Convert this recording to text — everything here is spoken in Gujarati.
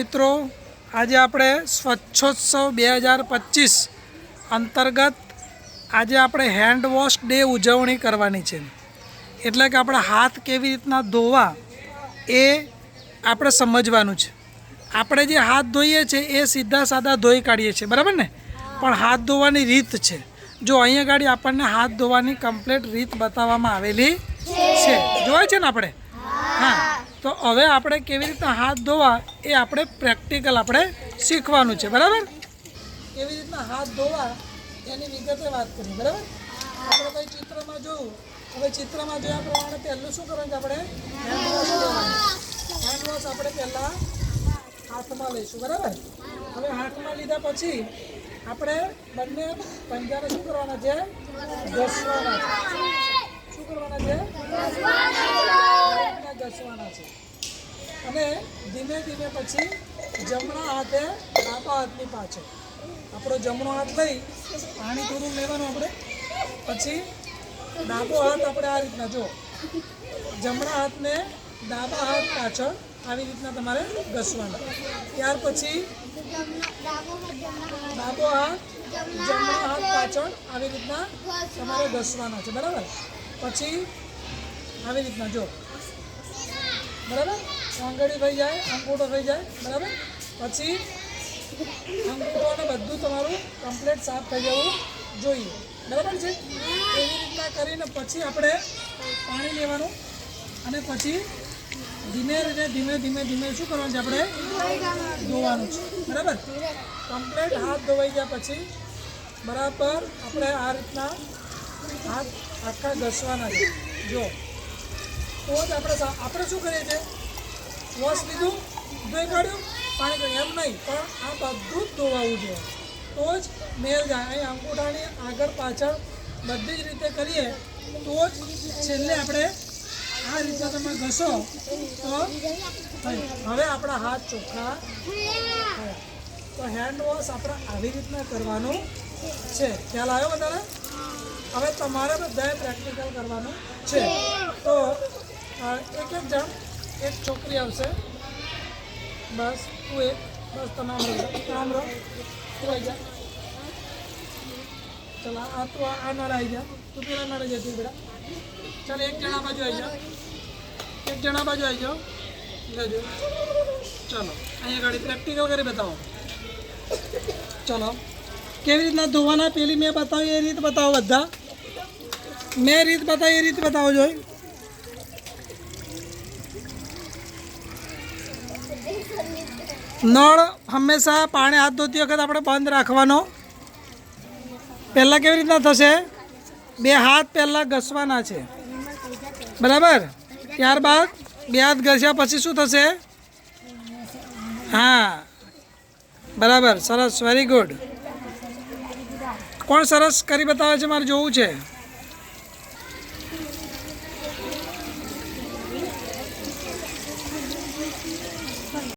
મિત્રો, આજે આપણે સ્વચ્છોત્સવ બે હજાર પચીસ અંતર્ગત આજે આપણે હેન્ડ વોશ ડે ઉજવણી કરવાની છે. એટલે કે આપણે હાથ કેવી રીતના ધોવા એ આપણે સમજવાનું છે. આપણે જે હાથ ધોઈએ છીએ એ સીધા સાદા ધોઈ કાઢીએ છીએ, બરાબર ને? પણ હાથ ધોવાની રીત છે. જો અહીંયા ગાડી આપણને હાથ ધોવાની કમ્પ્લીટ રીત બતાવવામાં આવેલી છે. જોવાય છે ને આપણે? હા. તો હવે આપણે કેવી રીતના હાથ ધોવા એ આપણે પ્રેક્ટિકલ આપણે શીખવાનું છે, બરાબર? કેવી રીતના હાથ ધોવા એની વિગતે વાત કરી બરાબર? આપણે કંઈ ચિત્રમાં જોયું? હવે ચિત્રમાં જોયા પ્રમાણે પહેલું શું કરવાનું છે આપણે? હેન્ડવોશ લેવાનું હેન્ડ આપણે પહેલાં હાથમાં લઈશું, બરાબર? હવે હાથમાં લીધા પછી આપણે બંને પંજાને શું કરવાના છે? ઘસવાના છે. શું કરવાના છે? ઘસવાના છે. અને ધીમે ધીમે પછી જમણા હાથે ડાબા હાથની પાછળ. આપણો જમણો હાથ લઈ પાણી થોડું લેવાનું આપણે. પછી ડાબો હાથ આપણે આ રીતના જો જમણા હાથને ડાબા હાથ પાછળ આવી રીતના તમારે ઘસવાના. ત્યાર પછી ડાબો હાથ, જમણા હાથ પાછળ આવી રીતના તમારે ઘસવાના છે. બરાબર? પછી આવી રીતના જો બરાબર? આંગળી થઈ જાય, અંગૂઠો થઈ જાય, બરાબર? પછી અંગૂઠો અને બધું તમારું કમ્પ્લેટ સાફ થઈ જવું જોઈએ. બરાબર છે? એવી રીતના કરીને પછી આપણે પાણી લેવાનું અને પછી ધીમે રીતે ધીમે ધીમે ધીમે શું કરવાનું છે આપણે? ધોવાનું છે. બરાબર? કમ્પ્લેટ હાથ ધોવાઈ ગયા પછી બરાબર આપણે આ રીતના હાથ આખા ઘસવાના છે. જો તો જ આપણે આપણે શું કરીએ છીએ? વોશ લીધું, ધોઈ કાઢ્યું, પાણી કાઢ્યું એમ નહીં, પણ આ બધું જ ધોવાવું જોઈએ તો જ મેલ જાય. અહીં અંગૂઠાની આગળ પાછળ બધી જ રીતે કરીએ, તો જ છેલ્લે આપણે આ રીતે તમે ઘસો, તો હવે આપણા હાથ ચોખ્ખા તો હેન્ડ વોશ આપણે આવી રીતના કરવાનું છે. ખ્યાલ આવ્યો બધાને? હવે તમારે બધાએ પ્રેક્ટિકલ કરવાનું છે. તો અ, એક એક જણ એક છોકરી આવશે બસ તું એક બસ તમે આમ રહો આમ રહો તું આવી જા ચાલ આ આ તું આ આ નાળે આવી જા તું પેલા નાળે જતી બેટા ચાલ એક જણા બાજુ આવી જા એક જણા બાજુ આવી જાઓ લેજો ચાલો અહીંયા ગાડી પ્રેક્ટિકલ કરી બતાવો ચલો કેવી રીતના ધોવાના પેલી મેં બતાવી એ રીત બતાવો બધા મેં રીત બતાવી એ રીત બતાવો જોઈ નળ હંમેશા પાણી હાથ ધોતી વખત આપણે બંધ રાખવાનો. પહેલાં કેવી રીતના થશે? બે હાથ પહેલાં ઘસવાના છે. બરાબર? ત્યારબાદ બે હાથ ઘસ્યા પછી શું થશે? હા. બરાબર. સરસ. વેરી ગુડ કોણ સરસ કરી બતાવે છે? મારે જોવું છે.